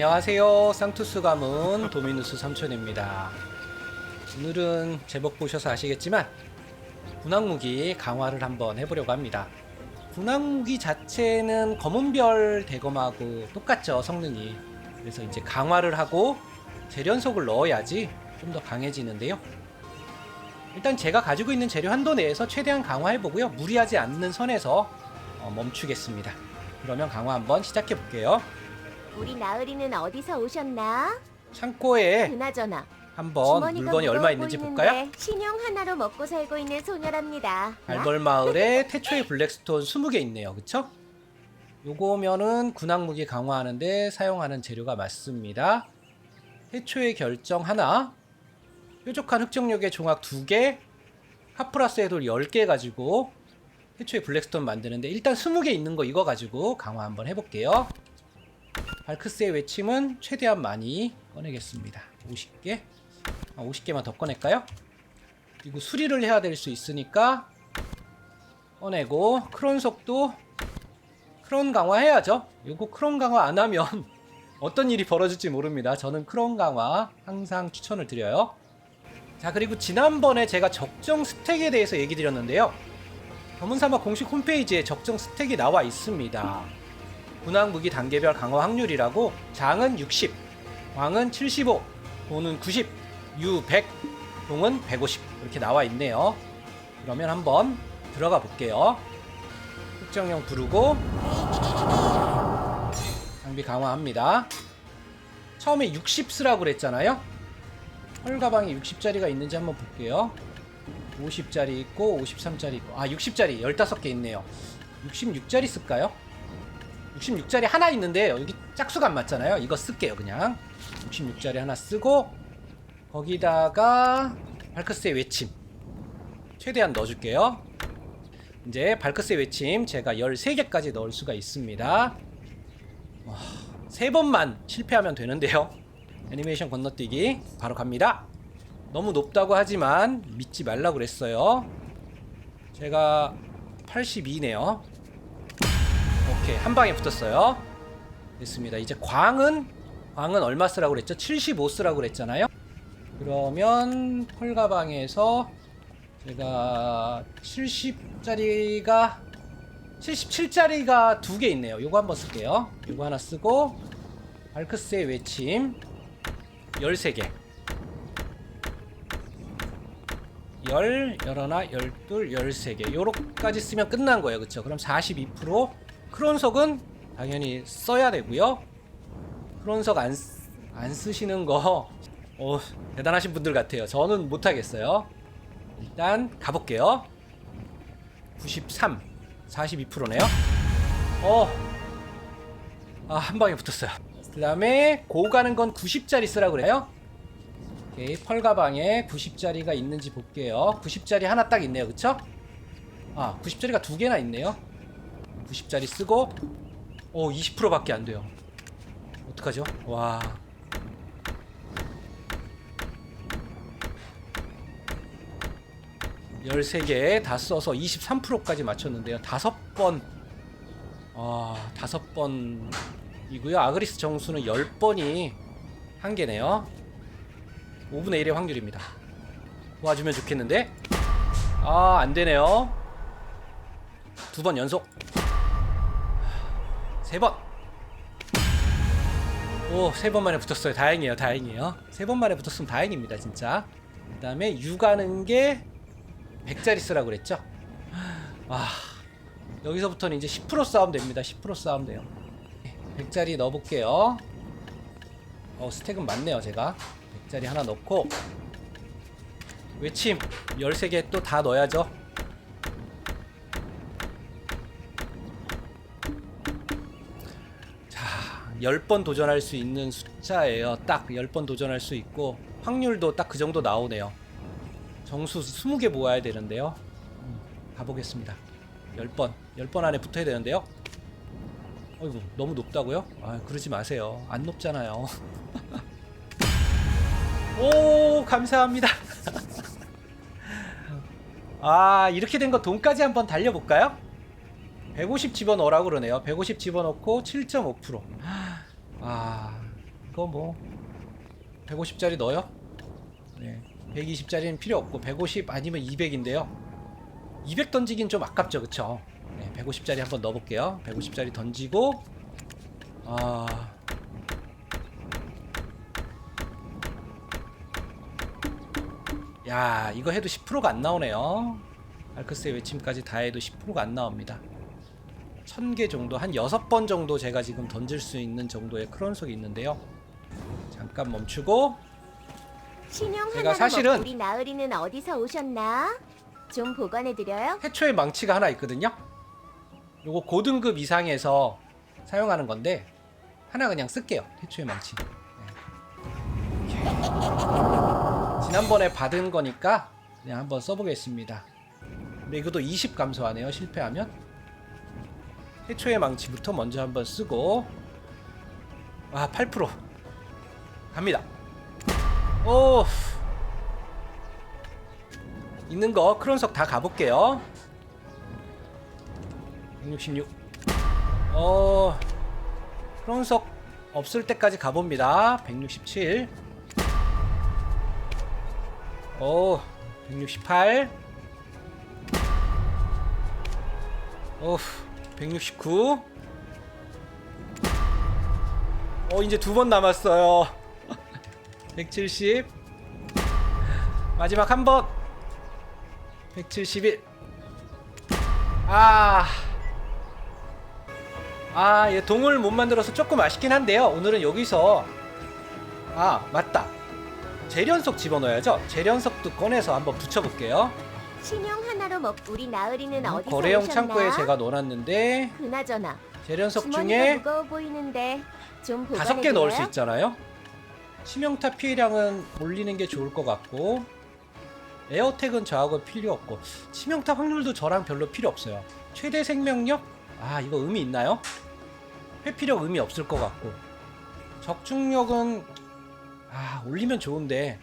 안녕하세요. 쌍투스 가문 도미누스 삼촌입니다. 오늘은 제목 보셔서 아시겠지만 군악무기 강화를 한번 해보려고 합니다. 군악무기 자체는 검은별 대검하고 똑같죠 성능이. 그래서 이제 강화를 하고 재련속을 넣어야지 좀 더 강해지는데요. 일단 제가 가지고 있는 재료 한도 내에서 최대한 강화해보고요. 무리하지 않는 선에서 어, 멈추겠습니다. 그러면 강화 한번 시작해 볼게요. 우리 나으리는 어디서 오셨나? 창고에 그나저나 한번 주머니가 물건이 얼마 무거워 있는지 보이는데 볼까요? 신용 하나로 먹고 살고 있는 소녀랍니다. 알벌 마을에 태초의 블랙스톤 20개 있네요. 그쵸? 요거면은 군악무기 강화하는데 사용하는 재료가 맞습니다. 태초의 결정 하나, 뾰족한 흑정력의 종합 2개, 카프라스의 돌 10개 가지고 태초의 블랙스톤 만드는데 일단 20개 있는 거 이거 가지고 강화 한번 해볼게요. 발크스의 외침은 최대한 많이 꺼내겠습니다. 50개. 아, 50개만 더 꺼낼까요? 그리고 수리를 해야 될 수 있으니까 꺼내고 크론 속도 크론 강화 해야죠. 이거 크론 강화 안 하면 어떤 일이 벌어질지 모릅니다. 저는 크론 강화 항상 추천을 드려요. 자 그리고 지난번에 제가 적정 스택에 대해서 얘기 드렸는데요. 검은사막 공식 홈페이지에 적정 스택이 나와 있습니다. 군항 무기 단계별 강화 확률이라고 장은 60, 왕은 75, 도는 90, 유 100, 동은 150 이렇게 나와 있네요. 그러면 한번 들어가 볼게요. 특정형 부르고 장비 강화합니다. 처음에 60 쓰라고 그랬잖아요. 헐 가방에 60짜리가 있는지 한번 볼게요. 50짜리 있고 53짜리 있고 아 60짜리 15개 있네요. 66짜리 쓸까요? 66짜리 하나 있는데 여기 짝수가 안 맞잖아요. 이거 쓸게요 그냥. 66짜리 하나 쓰고 거기다가 발크스의 외침 최대한 넣어줄게요. 이제 발크스의 외침 제가 13개까지 넣을 수가 있습니다. 와, 세 번만 실패하면 되는데요. 애니메이션 건너뛰기 바로 갑니다. 너무 높다고 하지만 믿지 말라고 그랬어요. 제가 82네요. 오케이 한 방에 붙었어요. 됐습니다. 이제 광은 광은 얼마 쓰라고 그랬죠? 75 쓰라고 그랬잖아요. 그러면 펄가방에서 제가 70짜리가 77짜리가 두 개 있네요. 요거 한번 쓸게요. 요거 하나 쓰고 발크스의 외침 13개 열, 열하나, 열둘, 열세 개 요렇게까지 쓰면 끝난 거예요. 그쵸? 그럼 42% 크론석은 당연히 써야 되고요. 크론석 안, 쓰- 안 쓰시는 거 어, 대단하신 분들 같아요. 저는 못하겠어요. 일단 가볼게요. 93, 42%네요. 어, 아, 한 방에 붙었어요. 그 다음에 고 가는 건 90짜리 쓰라고 그래요. 오케이, 펄 가방에 90짜리가 있는지 볼게요. 90짜리 하나 딱 있네요. 그쵸? 아, 90짜리가 두 개나 있네요. 90짜리 쓰고, 오, 20%밖에 안 돼요. 어떡하죠? 와. 열세 개 다 써서 23%까지 맞췄는데요. 다섯 번, 아, 다섯 번이고요. 아그리스 정수는 10번이 한 개네요. 5분의 1의 확률입니다. 도와주면 좋겠는데? 아, 안 되네요. 두 번 연속. 세 번. 오, 세 번 만에 붙었어요. 다행이에요, 다행이에요. 세 번 만에 붙었으면 다행입니다, 진짜. 그 다음에 유 가는 게 100짜리 쓰라고 그랬죠? 아, 여기서부터는 이제 10% 싸움 됩니다. 10% 싸움 돼요. 100짜리 넣어 볼게요. 어, 스택은 많네요, 제가. 100짜리 하나 넣고 외침 13개 또 다 넣어야죠. 10번 도전할 수 있는 숫자예요. 딱 10번 도전할 수 있고 확률도 딱 그 정도 나오네요. 정수 20개 모아야 되는데요. 음, 가보겠습니다. 10번. 10번 안에 붙어야 되는데요. 어이구, 너무 높다고요? 아, 그러지 마세요. 안 높잖아요. 오, 감사합니다. 아, 이렇게 된 거 돈까지 한번 달려볼까요? 150 집어넣으라고 그러네요. 150 집어넣고 7.5%. 아, 이거 뭐 150짜리 넣어요? 네. 120짜리는 필요 없고 150 아니면 200인데요. 200 던지긴 좀 아깝죠, 그쵸? 네, 150짜리 한번 넣어볼게요. 150짜리 던지고 아 야, 이거 해도 10%가 안 나오네요. 알크스의 외침까지 다 해도 10%가 안 나옵니다. 1000개 정도, 한 6번 정도 제가 지금 던질 수 있는 정도의 크론속이 있는데요. 잠깐 멈추고 신용 제가 하나로 사실은- 먹고 우리 나으리는 어디서 오셨나? 좀 보관해 드려요. 해초의 망치가 하나 있거든요. 요거 고등급 이상에서 사용하는 건데 하나 그냥 쓸게요. 해초의 망치. 네. 이렇게. 지난번에 받은 거니까 그냥 한번 써보겠습니다. 근데 이것도 20 감소하네요. 실패하면 해초의 망치부터 먼저 한번 쓰고 아 8% 갑니다. 오 있는 거 크론석 다 가볼게요. 166. 어 크론석 없을 때까지 가봅니다. 167. 오 168. 오 169. 어 이제 두 번 남았어요. 170. 마지막 한 번. 171. 아. 아, 얘 동을 못 만들어서 조금 아쉽긴 한데요. 오늘은 여기서 아, 맞다. 재련석 집어넣어야죠. 재련석도 꺼내서 한번 붙여볼게요. 신용 하나로 먹 우리 나으리는 어디서 거래용 오셨나? 창고에 제가 넣어놨는데 그나저나 재련석 주머니가 중에 무거워 보이는데 좀. 다섯 개 넣을 수 있잖아요. 치명타 피해량은 올리는 게 좋을 것 같고 에어텍은 저하고 필요 없고 치명타 확률도 저랑 별로 필요 없어요. 최대 생명력? 아 이거 의미 있나요? 회피력 의미 없을 것 같고 적중력은 아 올리면 좋은데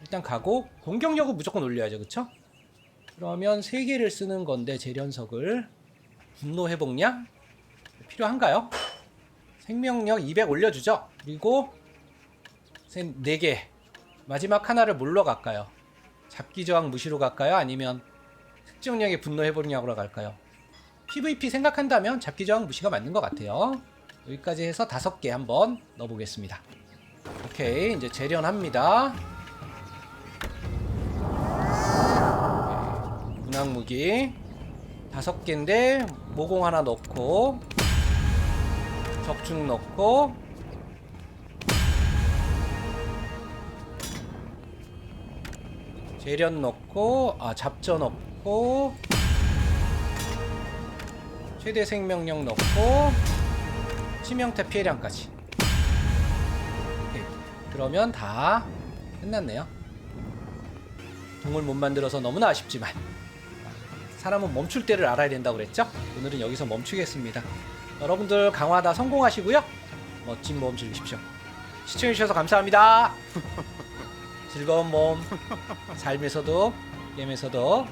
일단 가고 공격력은 무조건 올려야죠 그쵸? 그러면 세 개를 쓰는 건데 재련석을 분노 회복량 필요한가요? 생명력 200 올려주죠. 그리고 세- 네 개. 마지막 하나를 뭘로 갈까요? 잡기 저항 무시로 갈까요? 아니면 특정력의 분노 해보냐고 갈까요? PVP 생각한다면 잡기 저항 무시가 맞는 것 같아요. 여기까지 해서 다섯 개 한번 넣어보겠습니다. 오케이 이제 재련합니다. 무기 다섯 개인데 모공 하나 넣고 적중 넣고 재련 넣고 아 잡저 넣고 최대 생명력 넣고 치명타 피해량까지. 오케이. 그러면 다 끝났네요. 동을 못 만들어서 너무나 아쉽지만 사람은 멈출 때를 알아야 된다고 그랬죠? 오늘은 여기서 멈추겠습니다 여러분들 강화 다 성공하시고요. 멋진 모험 즐기십시오. 시청해주셔서 감사합니다. 즐거운 모험, 삶에서도, 게임에서도